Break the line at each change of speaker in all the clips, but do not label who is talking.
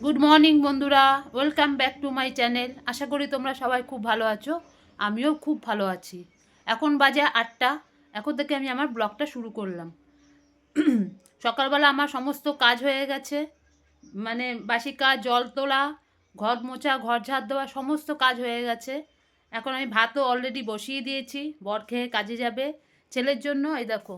Good morning বন্ধুরা। Welcome back to my channel আশা করি তোমরা সবাই খুব ভালো আছো। আমিও খুব ভালো আছি। এখন বাজে আটটা। এখন থেকে আমি আমার ব্লগটা শুরু করলাম। সকালবেলা আমার সমস্ত কাজ হয়ে গেছে। মানে বাসি কাজ, জল তোলা, ঘর মোছা, ঘর ঝাড় দেওয়া, সমস্ত কাজ হয়ে গেছে। এখন আমি ভাতও অলরেডি বসিয়ে দিয়েছি। বর খেয়ে কাজে যাবে। ছেলের জন্য, এই দেখো।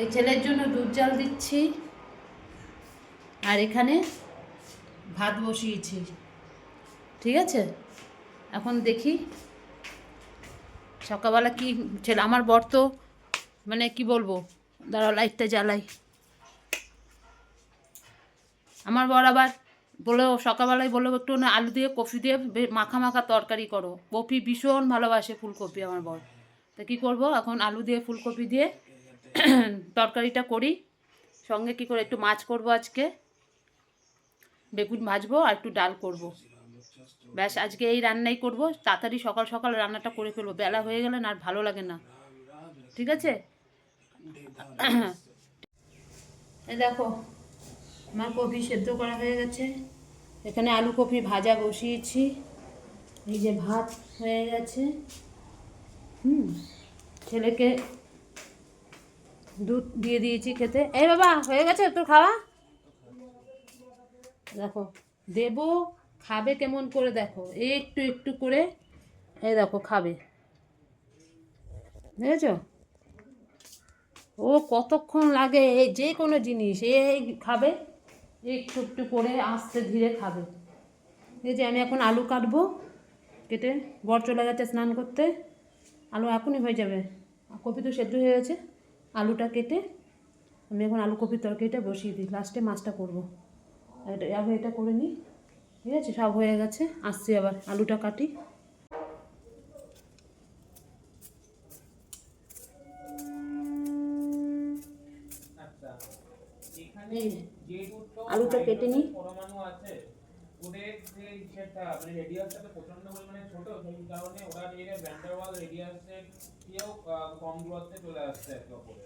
এই ছেলের জন্য দুধ জাল দিচ্ছি। আর এখানে ভাত বসিয়েছি। ঠিক আছে? এখন দেখি সকালবেলা কি ছেলে, আমার বর তো মানে কি বলব? দাঁড়াও, লাইটটা জ্বালাই। আমার বর আবার বলে সকালবেলায় বলল একটু না আলু দিয়ে কফি দিয়ে মাখা মাখা তরকারি করো। কফি ভীষণ ভালোবাসে ফুলকপি আমার বর। তা কী করব? এখন আলু দিয়ে ফুলকপি দিয়ে তরকারিটা করি। সঙ্গে কি করে একটু মাছ করব আজকে? বেগুন ভাজবো আর একটু ডাল করব। ব্যাস, আজকে এই রান্নাই করব। তাড়াতাড়ি সকাল সকাল রান্নাটা করে ফেলব। বেলা হয়ে গেলে না আর ভালো লাগে না। ঠিক আছে? দেখো, আমার কপি সেদ্ধ করা হয়ে গেছে। এখানে আলু কপি ভাজা বসিয়েছি। এই যে ভাত হয়ে গেছে। হুম, ছেলেকে দুধ দিয়ে দিয়েছি খেতে। এই বাবা, হয়ে গেছে তোর খাওয়া? দেখো, দেবো খাবে কেমন করে দেখো, একটু একটু করে, এই দেখো খাবে। দেখেছ ও কতক্ষণ লাগে এই যে কোনো জিনিস এই খাবে, একটু একটু করে আস্তে ধীরে খাবে। এই যে আমি এখন আলু কাটবো, কেটে বর চলে গেছে স্নান করতে। আলু এখনই হয়ে যাবে। কপি তো সেদ্ধ হয়ে গেছে। আলুটা কেটে আমি এখন আলু কপির তরকারিটা বসিয়ে দিই। লাস্টে মাছটা করব। এটা আগে এটা করে নিই। ঠিক আছে? সব হয়ে গেছে। আসছি আবার। আলুটা কাটি। যে, আলুটা কেটে নিই।
কম দূরত্বে চলে আসছে একে অপরের।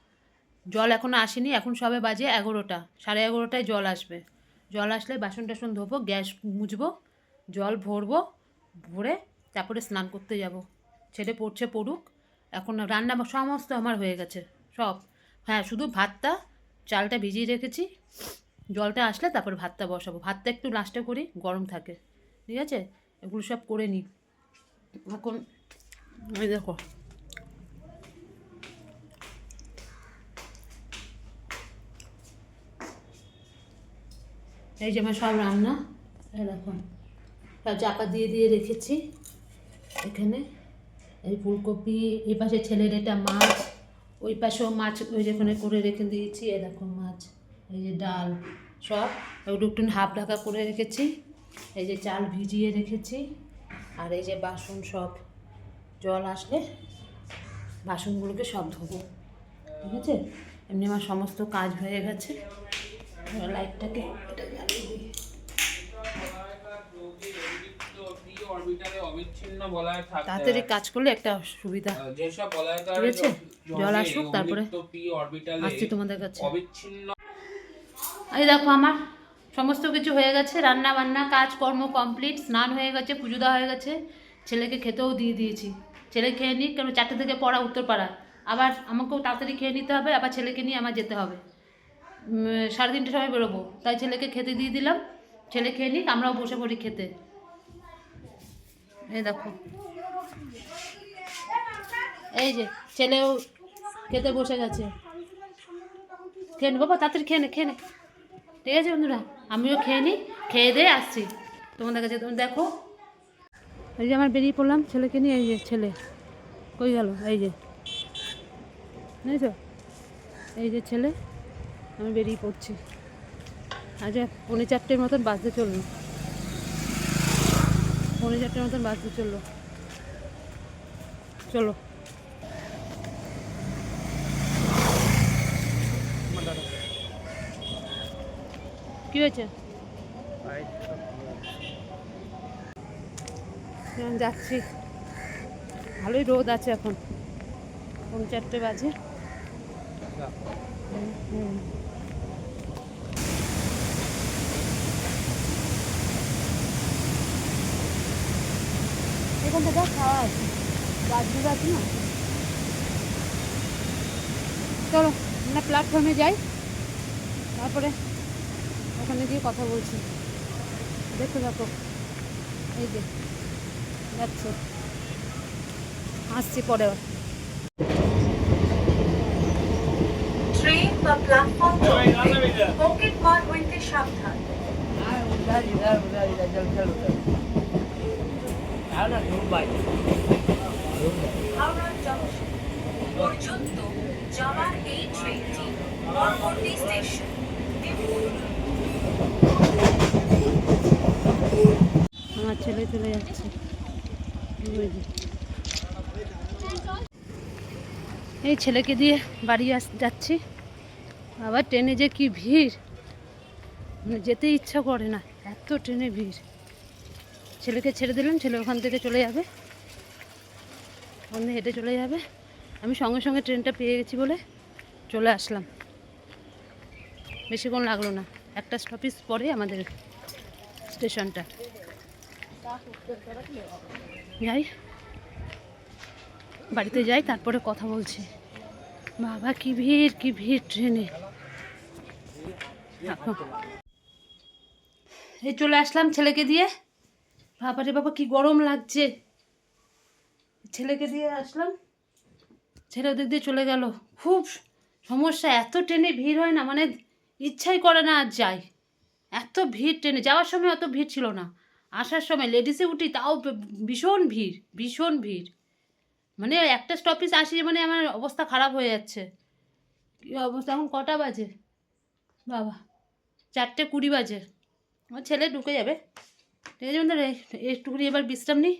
জল এখনও আসেনি, এখন সবে বাজে এগারোটা, সাড়ে এগারোটায় জল আসবে। জল আসলে বাসন টাসন ধোবো, গ্যাস মুছবো, জল ভরবো, ভরে তারপরে স্নান করতে যাব। ছেলে পড়ছে পড়ুক, এখন রান্না সমস্ত আমার হয়ে গেছে, সব। হ্যাঁ শুধু ভাতটা, চালটা ভিজিয়ে রেখেছি, জলটা আসলে তারপর ভাতটা বসাবো। ভাতটা একটু লাস্টে করি, গরম থাকে, ঠিক আছে? এগুলো সব করে নিই। এখন ওই দেখো এই যে আমার সব রান্না। এরকম সব চাপা দিয়ে দিয়ে রেখেছি এখানে। এই ফুলকপি, এই পাশে ছেলের এটা মাছ, ওই পাশেও মাছ ওই যেখানে করে রেখে দিয়েছি। এরকম মাছ, এই যে ডাল, সব। ওগুলো একটু হাফ ঢাকা করে রেখেছি। এই যে চাল ভিজিয়ে রেখেছি। আর এই যে বাসন সব, জল আসলে বাসনগুলোকে সব ধোবো। ঠিক আছে? এমনি আমার সমস্ত কাজ হয়ে গেছে। লাইটটাকে তাড়াতাড়ি কাজ করলে একটা সুবিধা?
জল
আসুক, তারপরে আসছি তোমাদের কাছে। এই দেখো আমার সমস্ত কিছু হয়ে গেছে রান্না বান্না কাজকর্ম কমপ্লিট স্নান হয়ে গেছে পুজো দেওয়া হয়ে গেছে। ছেলেকে খেতেও দিয়ে দিয়েছি। ছেলে খেয়ে নিক কেন চারটে থেকে পড়া উত্তরপাড়া। আবার আমাকেও তাড়াতাড়ি খেয়ে নিতে হবে আবার ছেলেকে নিয়ে আমার যেতে হবে। সাড়ে তিনটের সময় বেরোবো। তাই ছেলেকে খেতে দিয়ে দিলাম। ছেলে খেয়ে নিক, আমরাও বসে পড়ি খেতে। এই দেখো। এই যে, ছেলেও খেতে বসে গেছে। খেয়ে বাবা, তাড়াতাড়ি খেয়ে নে খেয়ে নে। ঠিক আছে বন্ধুরা, আমিও খেয়ে নিই, খেয়ে দিয়ে আসছি। তোমাদের কাছে তুমি দেখো। এই যে আমার বেরিয়ে পড়লাম ছেলেকে নিয়ে, এই যে ছেলে। কই গেল? এই যে। বুঝেছ এই যে ছেলে। আমি বেরিয়ে পড়ছি। আজ পৌনে চারটের মতন বাসতে চলল পৌনে চারটের মতন বাসতে চলল চলো। কি হয়েছে? যাচ্ছি। ভালোই রোদ আছে এখন। পৌনে চারটে বাজে। হুম। এখান থেকে খাওয়া আছে। গাছগুলো আছে না? চলো আমরা প্ল্যাটফর্মে যাই। তারপরে ওখানে গিয়ে কথা বলছি। দেখতে থাকো। এই যে যাচ্ছে। আসছি পরে
ট্রেন বা প্ল্যাটফর্ম পকেট মার হইতে সাবধান। হাওড়া জংশন পর্যন্ত যাওয়ার এই ট্রেনটি পরবর্তী স্টেশন।
আমার ছেলে চলে যাচ্ছে। এই ছেলেকে দিয়ে বাড়ি আস যাচ্ছি। আবার ট্রেনে যে কি ভিড়। মানে যেতে ইচ্ছা করে না এত ট্রেনে ভিড়। ছেলেকে ছেড়ে দিলাম, ছেলে ওখান থেকে চলে যাবে। ওখান হেঁটে চলে যাবে। আমি সঙ্গে সঙ্গে ট্রেনটা পেয়ে গেছি বলে চলে আসলাম। বেশিক্ষণ লাগল না। একটা স্টপেজ পরে আমাদের স্টেশনটা। যাই। বাড়িতে যাই, তারপরে কথা বলছি। বাবা, কি ভিড় কি ভিড় ট্রেনে। এই চলে আসলাম ছেলেকে দিয়ে। বাবা রে বাবা, কি গরম লাগছে। ছেলেকে দিয়ে আসলাম। ছেলে ওদিক দিয়ে চলে গেল। খুব সমস্যা, এত ট্রেনে ভিড় হয় না মানে ইচ্ছাই করে না আর যাই। এত ভিড় ট্রেনে, যাওয়ার সময় অত ভিড় ছিল না। আসার সময় লেডিসে উঠি, তাও ভীষণ ভিড় ভীষণ ভিড়। মানে একটা স্টপেজ আসি মানে আমার অবস্থা খারাপ হয়ে যাচ্ছে। কী অবস্থা, এখন কটা বাজে? বাবা, চারটে কুড়ি বাজে। আমার ছেলে ঢুকে যাবে। ঠিক আছে বন্ধুরা একটুখানি এবার বিশ্রাম নিই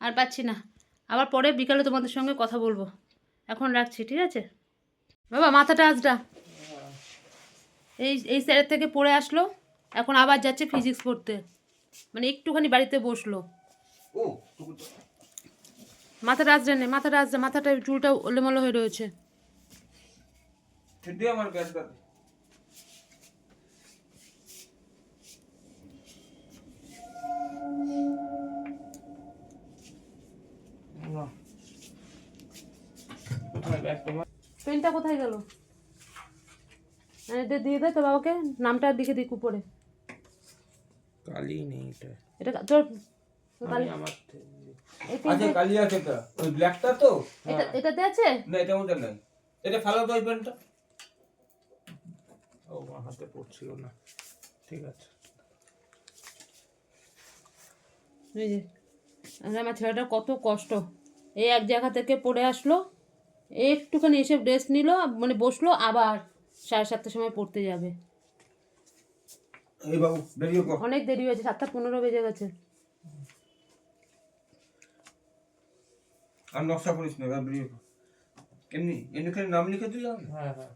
আর পাচ্ছি না। আবার পরে বিকালে তোমাদের সঙ্গে কথা বলব। এখন রাখছি ঠিক আছে? বাবা মাথাটা আজটা এই এই স্যারের থেকে পড়ে আসলো এখন আবার যাচ্ছে ফিজিক্স পড়তে। মানে একটুখানি বাড়িতে বসল। মাথাটা আজরা নেই মাথাটা আজরা মাথাটা চুলটা ওলেমলো হয়ে রয়েছে।
আমার
পেনটা কোথায় গেল? এটা দিয়ে দে তো বাবাকে নামটা লিখে দিক উপরে।
কালি নেই এটা।
এটা তোর কালি-
আমার
এই
আচ্ছা কালি আছে এটা ওই ব্ল্যাকটা তো?
এটা এটাতে আছে?
না এটা মধ্যে নাই। এটা ফেলো তো ওই পেনটা। ও আমার হাতে পড়ছিল না। ঠিক আছে।
এই যে আমার ছেলেটা কত কষ্ট। এই এক জায়গা থেকে পড়ে আসলো। একটুখানি এসে ড্রেস নিল মানে বসল আবার সাড়ে সাতটার সময় পড়তে যাবে।
এই বাবু বেরিয়ে কর
অনেক দেরি হয়েছে সাতটা পনেরো বেজে গেছে।
আর নকশা করিস না বেরিয়ে খালি নাম লিখে দিলাম হ্যাঁ হ্যাঁ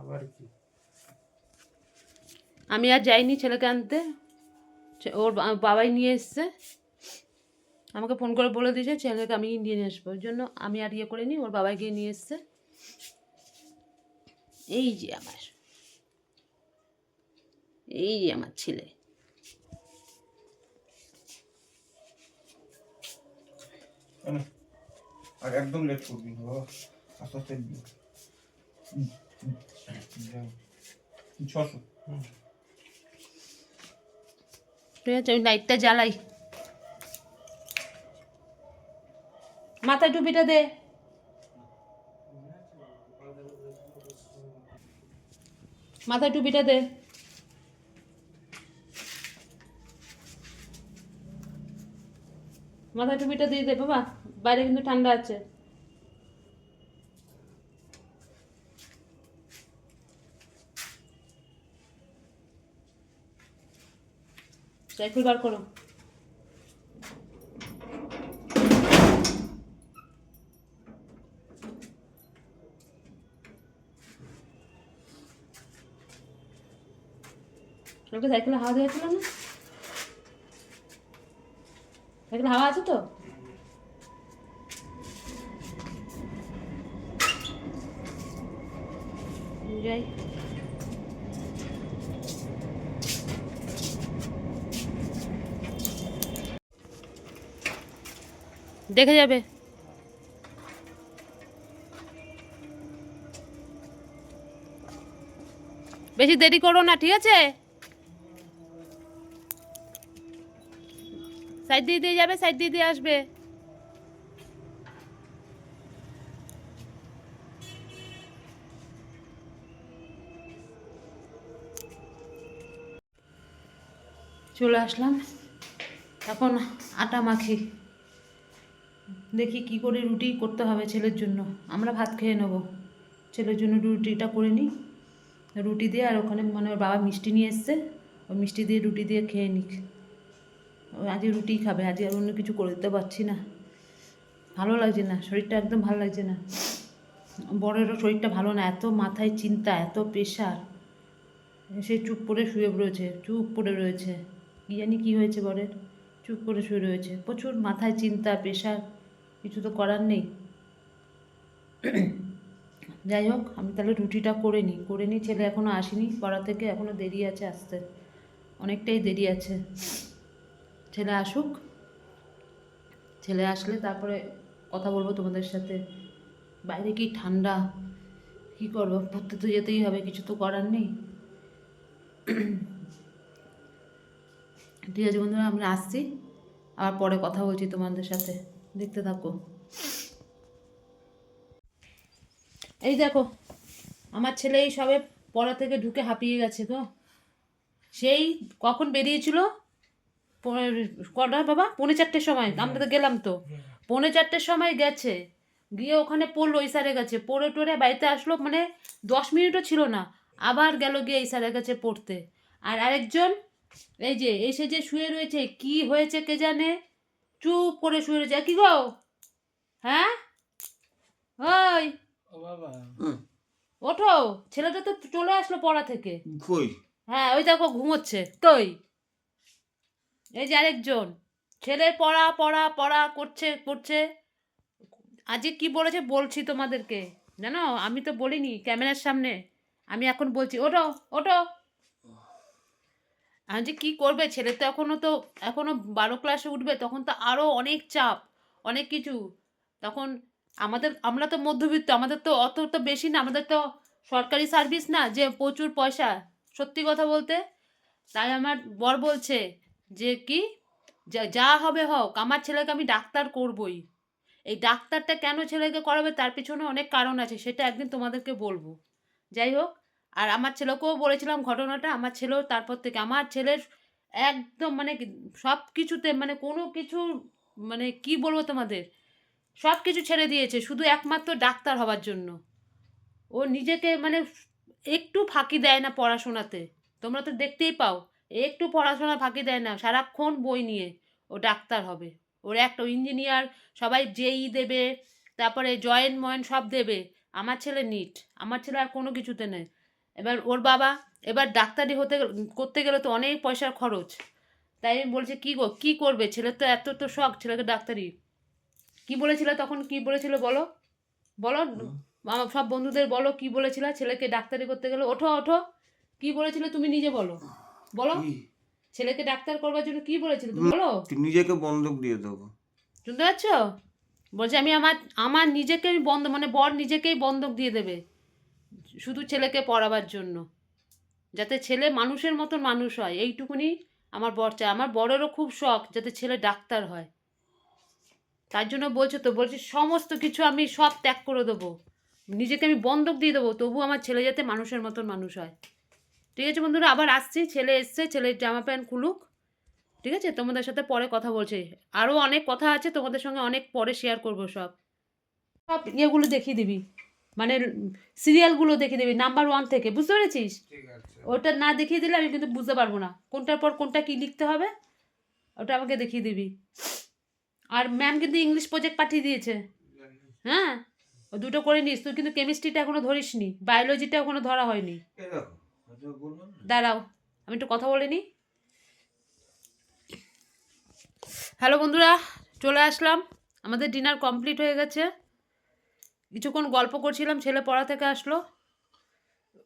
আবার কি?
আমি আর যাইনি ছেলেকে আনতে। ওর বাবাই নিয়ে এসছে। আমাকে ফোন করে বলে দিয়েছে ছেলেকে আমি নিয়ে আসব। ওই জন্য আমি আর ইয়ে করিনি ওর বাবাই গিয়ে নিয়ে এসছে। এই যে আমার এই যে আমার ছেলে।
আর একদম লেট করবি না বাবা। আস্তে আস্তে। ছশো।
ঠিক আছে ওই লাইটটা জ্বালাই। মাথায় টুপিটা দে। মাথায় টুপিটা দে। মাথায় টুপিটা দিয়ে দে বাবা, বাইরে কিন্তু ঠান্ডা আছে। সাইকেল বার করো। ওকে সাইকেলে হাওয়া দিয়েছিল না? সাইকেলে হাওয়া আছে তো? যাই। দেখে যাবে। বেশি দেরি করো না, ঠিক আছে? সাইড দিয়ে দিয়ে যাবে, সাইড দিয়ে দিয়ে আসবে। চলে আসলাম। এখন আটা মাখি। দেখি কি করে রুটি করতে হবে ছেলের জন্য। আমরা ভাত খেয়ে নেব। ছেলের জন্য রুটিটা করে নিই। রুটি দিয়ে আর ওখানে মানে ওর বাবা মিষ্টি নিয়ে এসছে। ওই মিষ্টি দিয়ে রুটি দিয়ে খেয়ে নিক। আজকে রুটি খাবে, আজকে আর অন্য কিছু করে দিতে পারছি না। ভালো লাগছে না, শরীরটা একদম ভালো লাগছে না। বড়েরও শরীরটা ভালো না, এত মাথায় চিন্তা, এত প্রেশার সে চুপ করে শুয়ে রয়েছে, চুপ করে রয়েছে। কী জানি কী হয়েছে বরের, চুপ করে শুয়ে রয়েছে। প্রচুর মাথায় চিন্তা প্রেশার কিছু তো করার নেই। যাই হোক, আমি তাহলে রুটিটা করে নিই করে নিই, ছেলে এখনও আসেনি, পড়া থেকে এখনও দেরি আছে আসতে। অনেকটাই দেরি আছে। ছেলে আসুক। ছেলে আসলে তারপরে কথা বলব তোমাদের সাথে। বাইরে কি ঠান্ডা? কি করব? পড়তে তো যেতেই হবে, কিছু তো করার নেই। ঠিক আছে বন্ধুরা, আমরা আসছি। আবার পরে কথা বলছি তোমাদের সাথে। দেখতে থাকো। এই দেখো, আমার ছেলে এই সবে পড়া থেকে ঢুকে হাঁপিয়ে গেছে তো সেই কখন বেরিয়েছিল? কটা বাবা? পৌনে চারটের সময়। আমরা তো গেলাম তো। পৌনে চারটের সময় গেছে। গিয়ে ওখানে পড়ল এই স্যারের কাছে। পড়ে টড়ে বাড়িতে আসলো মানে দশ মিনিটও ছিল না। আবার গেল গিয়ে এই স্যারের কাছে পড়তে। আর আরেকজন এই যে এসে যে শুয়ে রয়েছে কি হয়েছে কে জানে? চুপ করে শুয়ে রয়েছে। কি গো? হ্যাঁ? ওই। ওঠো। ছেলেটা তো চলে আসলো পড়া থেকে।
কই?
হ্যাঁ ওই দেখো ঘুমোচ্ছে। তোই এই যে আরেকজন। ছেলে পড়া পড়া পড়া করছে করছে। আজকে কি বলেছে বলছি তোমাদেরকে। জানো, আমি তো বলিনি ক্যামেরার সামনে। আমি এখন বলছি ওটো ওটো আমি যে কী করবে? ছেলে তো এখনও তো এখনও বারো ক্লাসে উঠবে, তখন তো আরও অনেক চাপ, অনেক কিছু। তখন আমাদের, আমরা তো মধ্যবিত্ত, আমাদের তো অত তো বেশি না, আমাদের তো সরকারি সার্ভিস না, যে প্রচুর পয়সা। সত্যি কথা বলতে, তাই আমার বর বলছে যে কি? যা হবে হোক আমার ছেলেকে আমি ডাক্তার করবই। এই ডাক্তারটা কেন ছেলেকে করাবে তার পিছনে অনেক কারণ আছে, সেটা একদিন তোমাদেরকে বলব। যাই হোক, আর আমার ছেলেকেও বলেছিলাম ঘটনাটা, আমার ছেলেও তারপর থেকে, আমার ছেলের একদম মানে সব কিছুতে মানে কোনো কিছু মানে কি বলব তোমাদের? সব কিছু ছেড়ে দিয়েছে, শুধু একমাত্র ডাক্তার হওয়ার জন্য। ও নিজেকে মানে একটু ফাঁকি দেয় না পড়াশোনাতে। তোমরা তো দেখতেই পাও একটু পড়াশোনা ফাঁকি দেয় না সারাক্ষণ বই নিয়ে। ও ডাক্তার হবে। ওর একটা ইঞ্জিনিয়ার সবাই জেই দেবে তারপরে জয়েন ময়েন সব দেবে। আমার ছেলে নিট আমার ছেলে আর কোনো কিছুতে নেই। এবার ওর বাবা এবার ডাক্তারি হতে করতে গেলে তো অনেক পয়সার খরচ। তাই আমি বলছি কী গো কী করবে? ছেলের তো এত তো শখ ছেলেকে ডাক্তারি। কি বলেছিল তখন কি বলেছিল বলো? বলো আমার সব বন্ধুদের বলো কি বলেছিল? ছেলেকে ডাক্তারি করতে গেলে ওঠো ওঠো। কি বলেছিল তুমি নিজে বলো। বলো। ছেলেকে ডাক্তার করবার জন্য কি বলেছিল তুমি? বলো।
নিজেকে বন্ধক দিয়ে দেবো।
শুনতে পাচ্ছ? বলছে আমি আমার আমার নিজেকে আমি বন্ধ মানে বর নিজেকেই বন্ধক দিয়ে দেবে শুধু ছেলেকে পড়াবার জন্য। যাতে ছেলে মানুষের মতন মানুষ হয় এইটুকুনি আমার বর চায়। আমার বরেরও খুব শখ যাতে ছেলে ডাক্তার হয়। তার জন্য বলছে তো বলছে সমস্ত কিছু আমি সব ত্যাগ করে দেবো। নিজেকে আমি বন্ধক দিয়ে দেবো তবু আমার ছেলে যাতে মানুষের মতন মানুষ হয়। ঠিক আছে বন্ধুরা আবার আসছি। ছেলে এসছে ছেলের জামা প্যান্ট খুলুক। ঠিক আছে? তোমাদের সাথে পরে কথা বলছি। আরও অনেক কথা আছে তোমাদের সঙ্গে অনেক পরে শেয়ার করব সব। সব ইয়েগুলো দেখিয়ে দিবি। মানে সিরিয়ালগুলো দেখিয়ে দিবি নাম্বার ওয়ান থেকে। বুঝতে পেরেছিস? ওটা না দেখিয়ে দিলে আমি কিন্তু বুঝতে পারব না। কোনটার পর কোনটা কি লিখতে হবে ওটা আমাকে দেখিয়ে দিবি। আর ম্যাম কিন্তু ইংলিশ প্রজেক্ট পাঠিয়ে দিয়েছে। হ্যাঁ? ও দুটো করে নিস। তুই কিন্তু কেমিস্ট্রিটা এখনও ধরিস নি বায়োলজিটা এখনও ধরা হয়নি। দাঁড়াও, আমি একটু কথা বলে নিই। হ্যালো বন্ধুরা, চলে আসলাম। আমাদের ডিনার কমপ্লিট হয়ে গেছে। কিছুক্ষণ গল্প করছিলাম, ছেলে পড়া থেকে আসলো।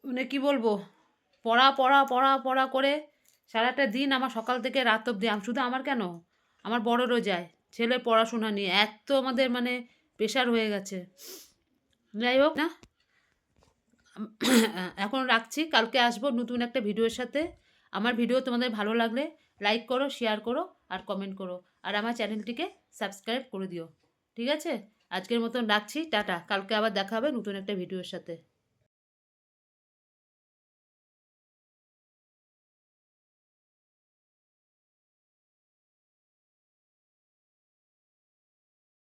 মানে কি বলব, পড়া পড়া পড়া পড়া করে সারাটা দিন আমার সকাল থেকে রাত আম- শুধু আমার কেন? আমার বড়রও যায় ছেলে পড়াশোনা নিয়ে, এত আমাদের মানে প্রেশার হয়ে গেছে। যাই হোক না এখন রাখছি। কালকে আসব নতুন একটা ভিডিওর সাথে। আমার ভিডিও তোমাদের ভালো লাগলে লাইক করো শেয়ার করো আর কমেন্ট করো। আর আমার চ্যানেলটিকে সাবস্ক্রাইব করে দিও। ঠিক আছে? আজকের মতন রাখছি। টাটা। কালকে আবার দেখা হবে নতুন একটা ভিডিওর সাথে।